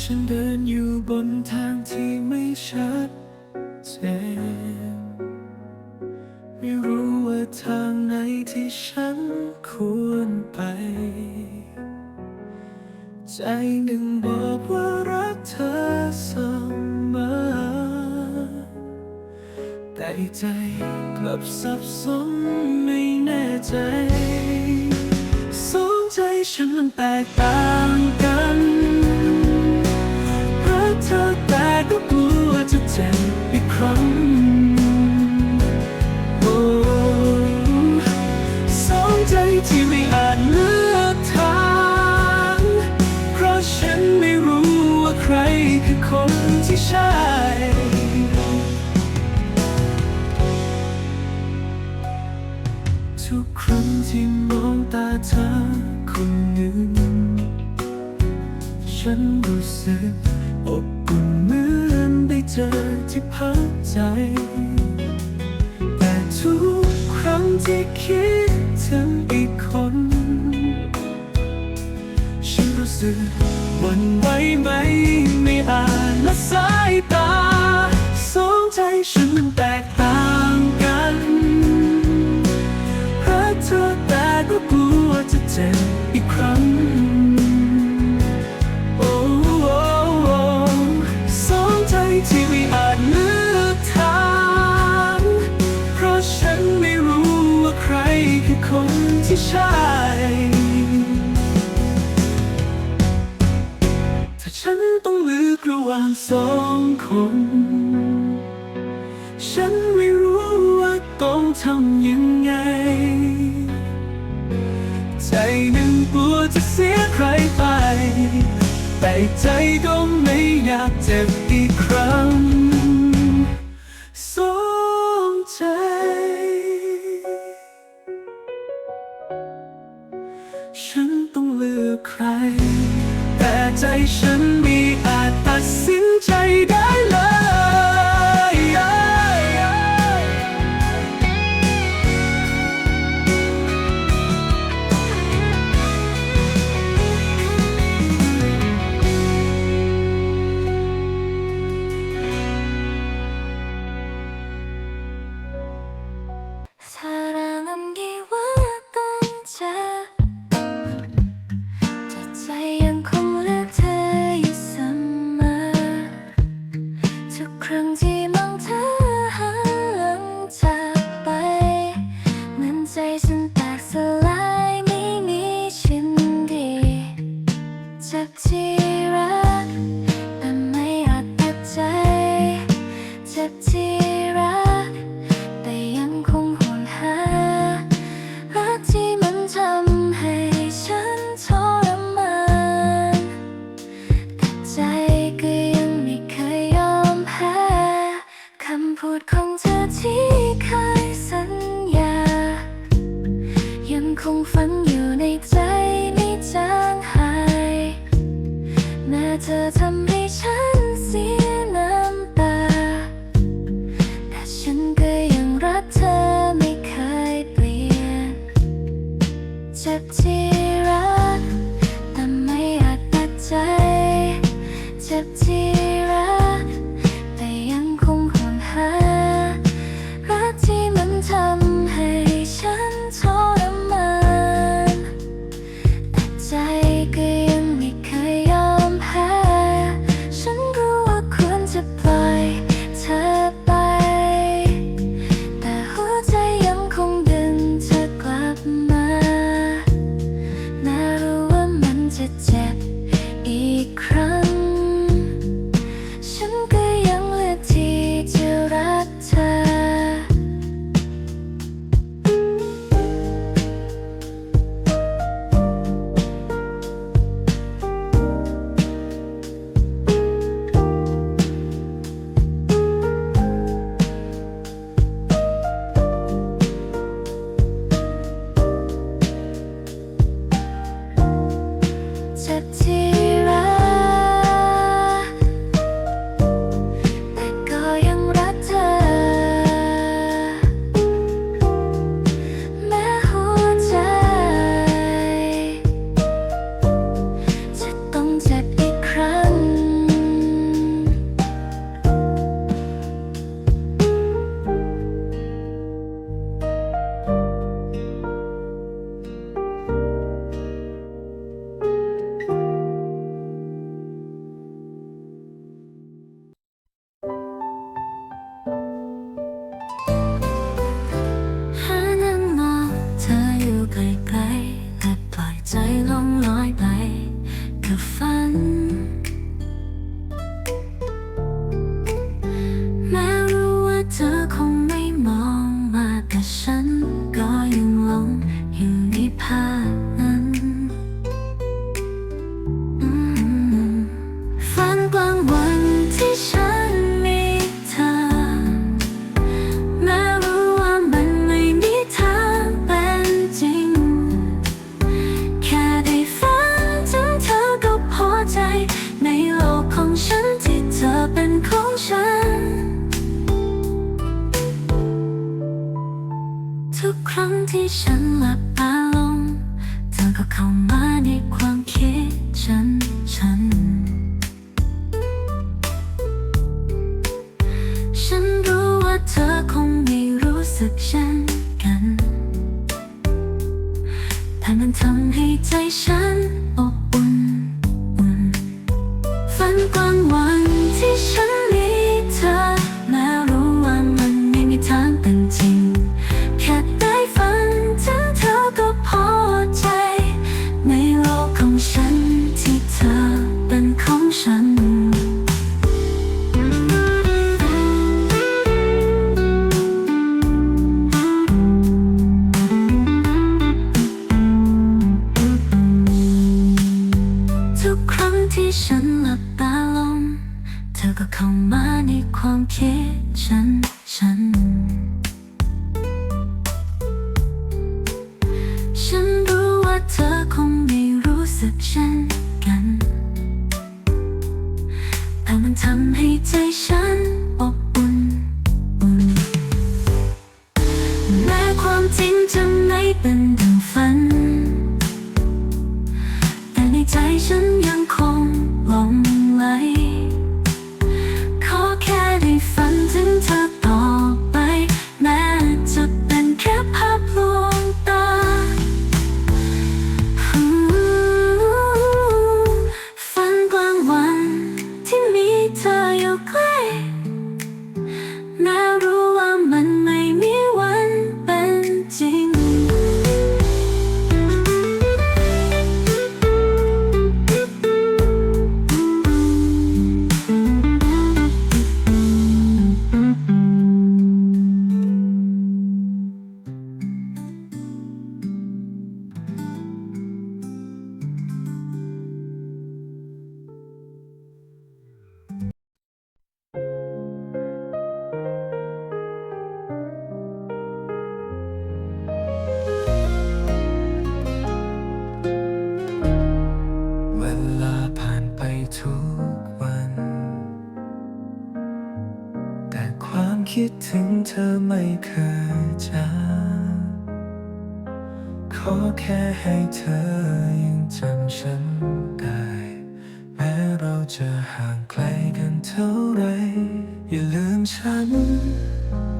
ฉันเดินอยู่บนทางที่ไม่ชัดเจน ฉันมันแตก แต่ใจก็ไม่อยากเจ็บ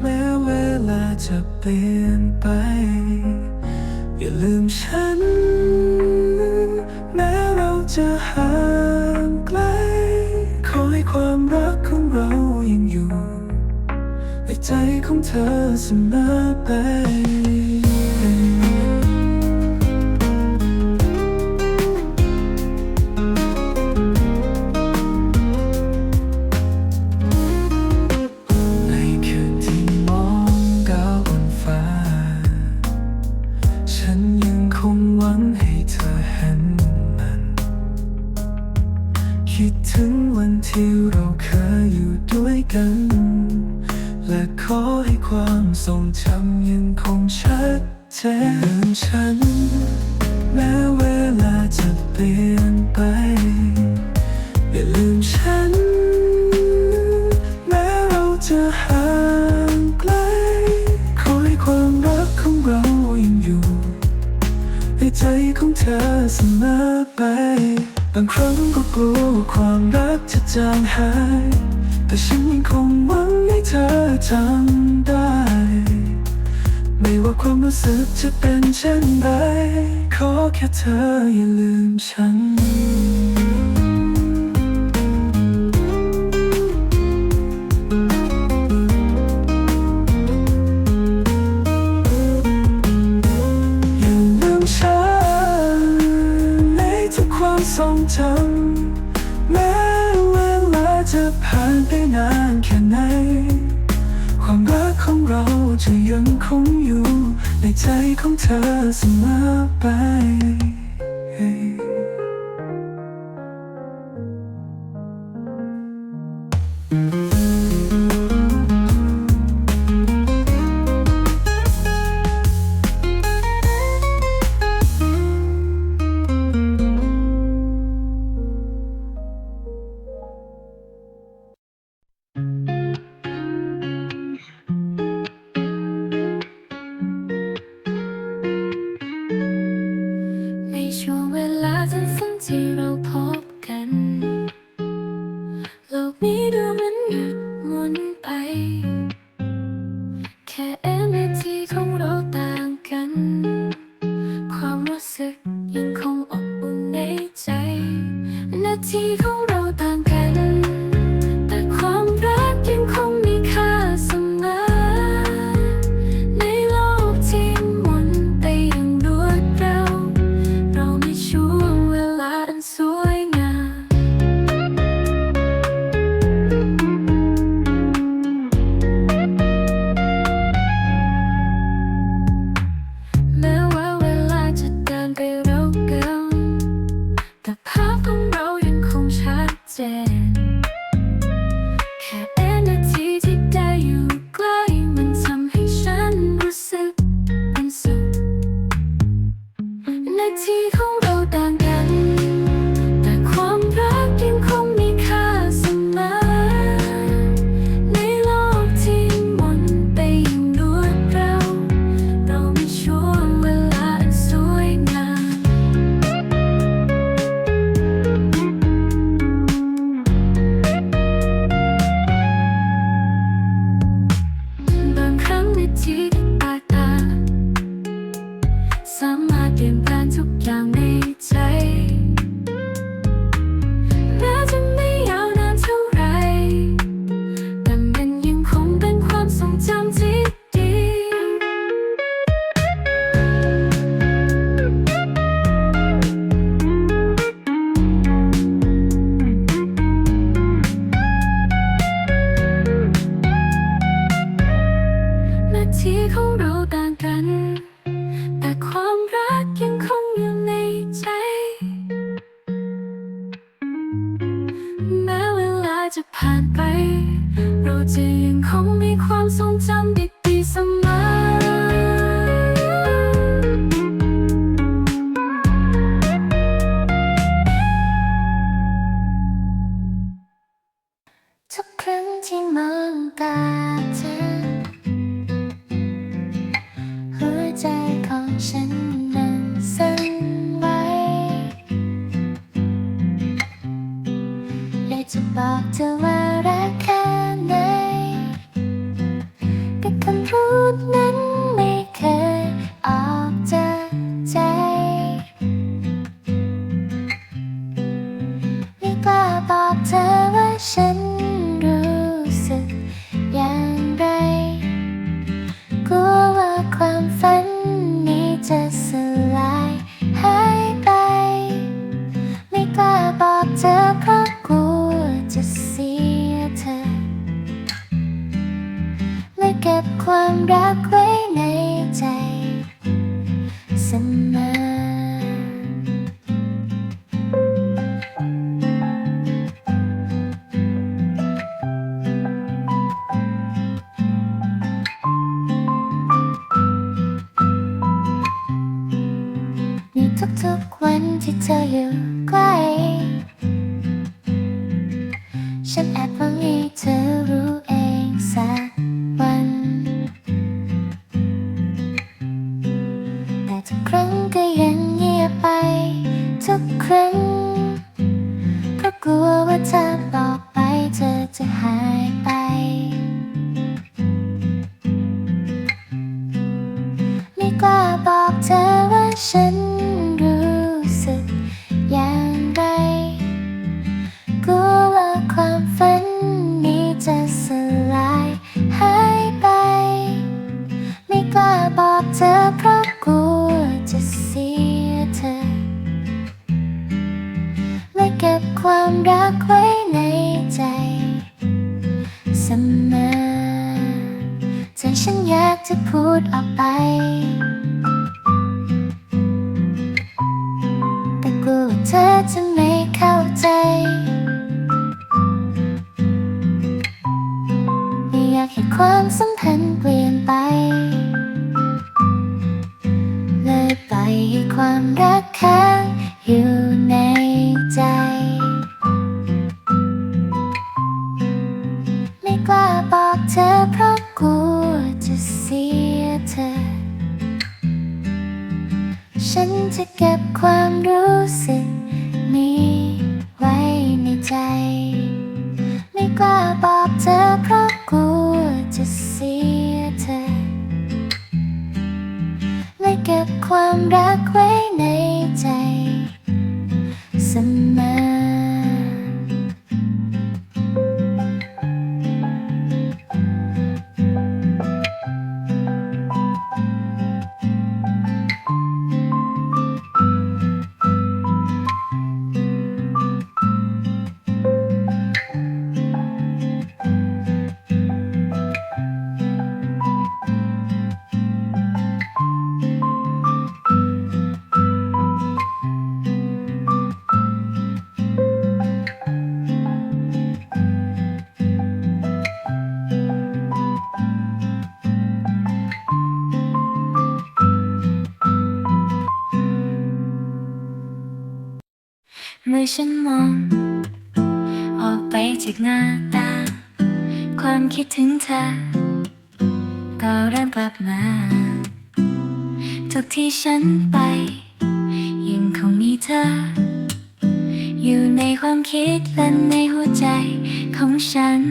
แม้เวลาจะเปลี่ยนไป อย่าลืมฉัน แม้เราจะห่างไกล ขอให้ความรักของเรายังอยู่ ในใจของเธอเสมอไป ความทรงจำยังคงชัดเจนลืมฉัน แม้เวลาจะเปลี่ยนไป อย่าลืมฉัน แม้เราจะห่างไกล ขอให้ความรักของเรายังอยู่ ในใจของเธอเสมอไปบางครั้งก็กลัวความรักจะจางหาย แต่ฉันยังคงวังให้เธอจำได้ ไม่ว่าความรู้สึกจะเป็นเช่นไรขอแค่เธออย่าลืมฉันอย่าลืมฉันในทุกความทรงจำ จะยังคงอยู่ในใจของเธอเสมอไป sung chan ฉันอยากจะพูดออกไป ความรักไว้ อฉันมอง ออกไปจากหน้าตา ความคิดถึงเธอ ก็เริ่มกลับมา ทุกที่ฉันไป ยังคงมีเธอ อยู่ในความคิดและในหัวใจของฉัน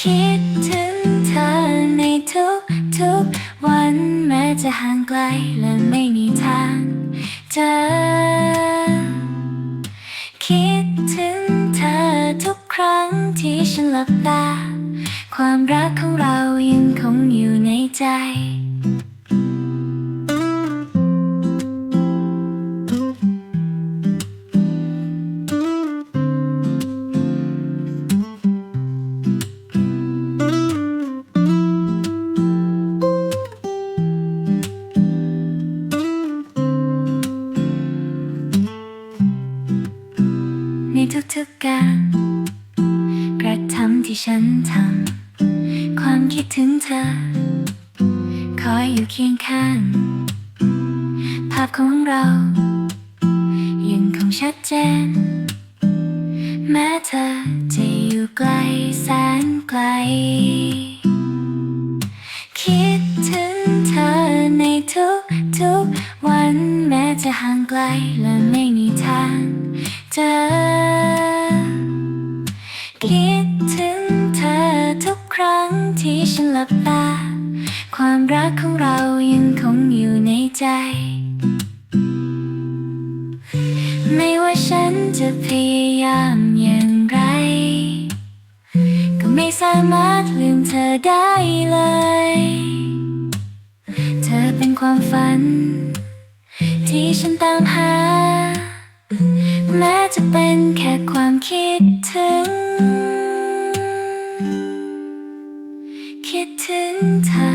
คิดถึงเธอในทุกๆวันแม้จะห่างไกลและับตา ความรักของเรายังคงอยู่ในใจ ถึงเธอ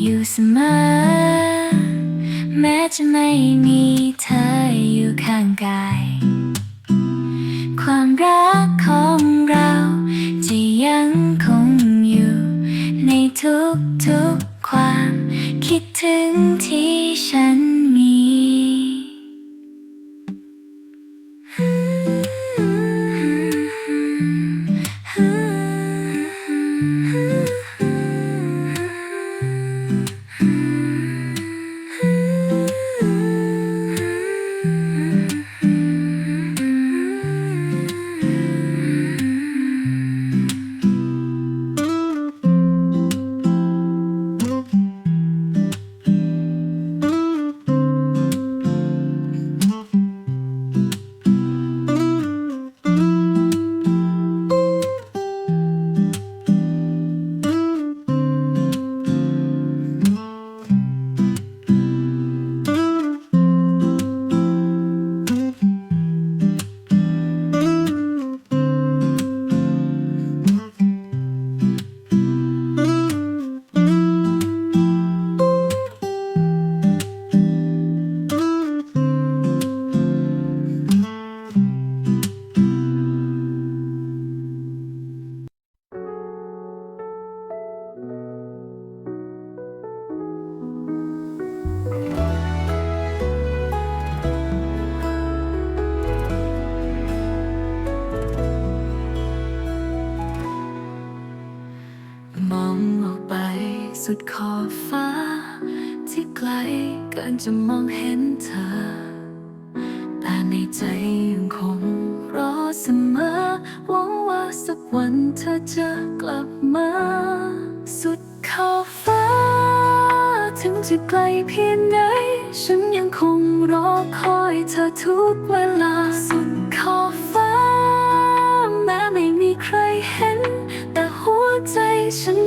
อยู่เสมอ แม้จะไม่มี salvation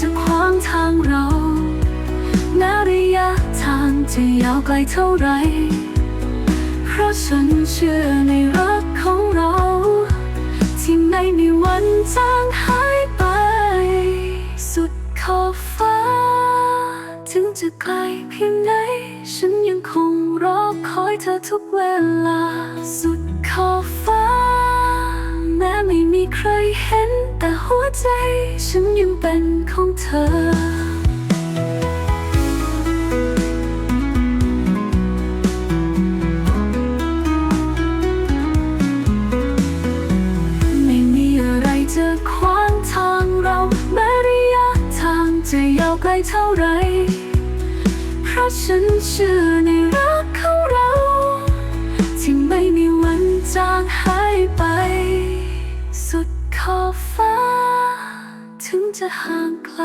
จะขวางทางเราแม้ระยะทางจะยาวไกลเท่าไร เพราะฉันเชื่อในรักของเรา ที่ไม่มีวันจางหายไป สุดขอบฟ้า ถึงจะไกลเพียงไหน ฉันยังคงรอคอยเธอทุกเวลา สุดขอบฟ้า แม้ไม่มีใครเห็น หัวใจฉันยังเป็นของเธอจะยาวไกลเท่าไร เพราะฉันเชื่อในรักของเรา ที่ไม่มีวันจางหายไป จะห่างไกล